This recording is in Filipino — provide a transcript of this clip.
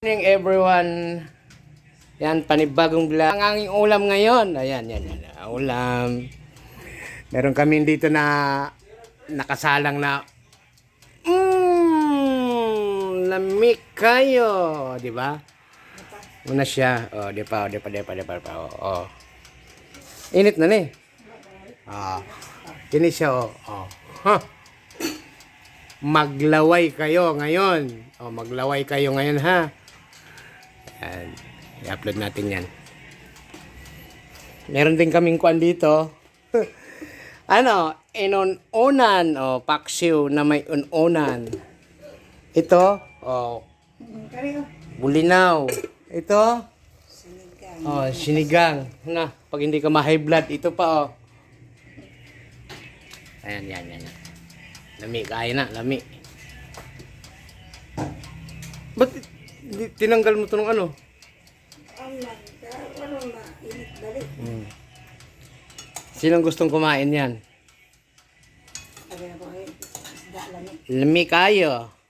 morning everyone. Yan, panibagong vlog. Ang aming ulam ngayon. Ayan, yan, yan. Ulam. Meron kami dito na nakasalang na Mmm, lamig kayo. Di ba? Una siya. Oh, di pa, di pa, di pa, di pa. di pa. Oh, oh. Init na ni. Ah. Kini siya, oh. oh. Huh. Maglaway kayo ngayon. O, maglaway kayo ngayon, ha? Yan. I-upload natin yan. Meron din kaming kuan dito. ano, inon-unan. O, paksiw na may un-unan. Ito, o, bulinaw. Ito, oh, sinigang. Na, pag hindi ka ma-high blood, ito pa, oh. Ayan, yan, yan. yan. Lami, kaya na, lami. Tinanggal mo to ng ano? Hmm. Sinong gustong kumain yan? Lami kayo.